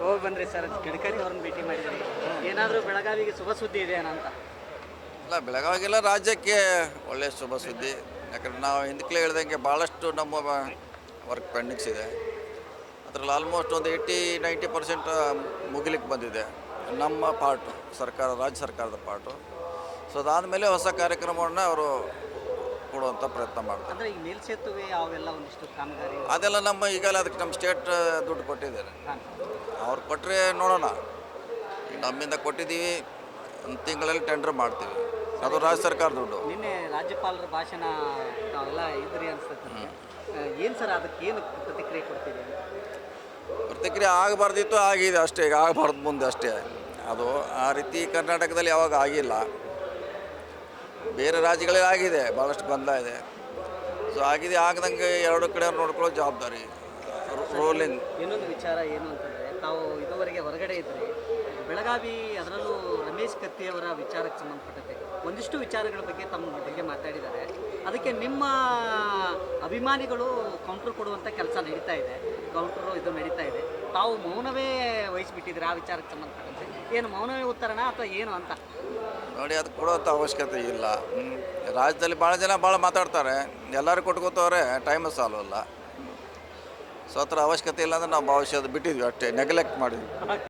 ಹೋಗಿ ಬಂದ್ರಿ ಸರ್ ಗಡ್ಕರಿ ಅವ್ರನ್ನ ಭೇಟಿ ಮಾಡಿದ್ರಿ. ಏನಾದರೂ ಬೆಳಗಾವಿಗೆ ಶುಭ ಸುದ್ದಿ ಇದೆ ಅಂತ? ಇಲ್ಲ, ಬೆಳಗಾವಿಗೆಲ್ಲ ರಾಜ್ಯಕ್ಕೆ ಒಳ್ಳೆಯ ಶುಭ ಸುದ್ದಿ. ಯಾಕಂದ್ರೆ ನಾವು ಹಿಂದಕ್ಕೆ ಹೇಳ್ದಂಗೆ ಭಾಳಷ್ಟು ನಮ್ಮ ವರ್ಕ್ ಪೆಂಡಿಂಗ್ಸ್ ಇದೆ. ಅದರಲ್ಲಿ ಆಲ್ಮೋಸ್ಟ್ ಒಂದು ಏಯ್ಟಿ ನೈಂಟಿ ಪರ್ಸೆಂಟ್ ಮುಗಿಲಿಕ್ಕೆ ಬಂದಿದೆ. ನಮ್ಮ ಪಾರ್ಟು ಸರ್ಕಾರ, ರಾಜ್ಯ ಸರ್ಕಾರದ ಪಾರ್ಟು ಸೊ ಅದಾದಮೇಲೆ ಹೊಸ ಕಾರ್ಯಕ್ರಮವನ್ನು ಅವರು ಕೊಡುವಂಥ ಪ್ರಯತ್ನ ಮಾಡ್ತಾರೆ. ಅಂದ್ರೆ ಈ ಮೇಲ್ಸೇತುವೆ ಅವೆಲ್ಲ ಒಂದಿಷ್ಟು ಕಾಮಗಾರಿ ಅದೆಲ್ಲ ನಮ್ಮ ಈಗಲೇ ಅದಕ್ಕೆ ನಮ್ಮ ಸ್ಟೇಟ್ ದುಡ್ಡು ಕೊಟ್ಟಿದ್ದಾರೆ. ಹಾಂ. ಅವ್ರು ಕೊಟ್ಟರೆ ನೋಡೋಣ. ನಮ್ಮಿಂದ ಕೊಟ್ಟಿದ್ದೀವಿ ಒಂದು ತಿಂಗಳಲ್ಲಿ ಟೆಂಡರ್ ಮಾಡ್ತೀವಿ. ಅದು ರಾಜ್ಯ ಸರ್ಕಾರ ದುಡ್ಡು. ನಿನ್ನೆ ರಾಜ್ಯಪಾಲರ ಭಾಷಣ ತಾವೆಲ್ಲ ಇದ್ರಿ ಅನ್ಸುತ್ತೆ. ಏನು ಸರ್ ಅದಕ್ಕೆ ಏನು ಪ್ರತಿಕ್ರಿಯೆ ಕೊಡ್ತೀರಿ? ಪ್ರತಿಕ್ರಿಯೆ ಆಗಬಾರ್ದಿತ್ತು ಆಗಿದೆ ಅಷ್ಟೇ. ಈಗ ಆಗಬಾರ್ದು ಮುಂದೆ ಅಷ್ಟೇ. ಅದು ಆ ರೀತಿ ಕರ್ನಾಟಕದಲ್ಲಿ ಯಾವಾಗ ಆಗಿಲ್ಲ. ಬೇರೆ ರಾಜ್ಯಗಳೇ ಆಗಿದೆ ಭಾಳಷ್ಟು ಗೊಂದಲ ಇದೆ. ಸೊ ಆಗಿದೆ, ಆಗದಂಗೆ ಎರಡು ಕಡೆ ನೋಡ್ಕೊಳ್ಳೋ ಜವಾಬ್ದಾರಿ. ರೋಲಿಂಗ್. ಇನ್ನೊಂದು ವಿಚಾರ ಏನು ಅಂತಂದರೆ, ತಾವು ಇದುವರೆಗೆ ಹೊರಗಡೆ ಇದ್ದರೆ ಬೆಳಗಾವಿ ಅದರಲ್ಲೂ ರಮೇಶ್ ಕತ್ತಿಯವರ ವಿಚಾರಕ್ಕೆ ಸಂಬಂಧಪಟ್ಟಂತೆ ಒಂದಿಷ್ಟು ವಿಚಾರಗಳ ಬಗ್ಗೆ ತಮ್ಮ ಬಗ್ಗೆ ಮಾತಾಡಿದ್ದಾರೆ. ಅದಕ್ಕೆ ನಿಮ್ಮ ಅಭಿಮಾನಿಗಳು ಕೌಂಟ್ರ್ ಕೊಡುವಂಥ ಕೆಲಸ ನಡೀತಾ ಇದೆ. ಕೌಂಟ್ರು ಇದು ನಡೀತಾ ಇದೆ. ತಾವು ಮೌನವೇ ವಹಿಸಿಬಿಟ್ಟಿದ್ರೆ ಆ ವಿಚಾರಕ್ಕೆ ಸಂಬಂಧಪಟ್ಟಂತೆ? ಏನು ಮೌನವೇ ಉತ್ತರನ ಅಥವಾ ಏನು ಅಂತ? ನೋಡಿ, ಅದು ಕೊಡುವಂಥ ಅವಶ್ಯಕತೆ ಇಲ್ಲ. ರಾಜ್ಯದಲ್ಲಿ ಭಾಳ ಜನ ಭಾಳ ಮಾತಾಡ್ತಾರೆ. ಎಲ್ಲರೂ ಕೊಟ್ಕೋತವ್ರೆ ಟೈಮ್ ಸಾಲವಲ್ಲ. ಸೊ ಅವಶ್ಯಕತೆ ಇಲ್ಲ ಅಂದ್ರೆ ನಾವು ಭವಿಷ್ಯದ ಬಿಟ್ಟಿದ್ವಿ ಅಷ್ಟೇ ನೆಗ್ಲೆಕ್ಟ್ ಮಾಡಿದ್ವಿ.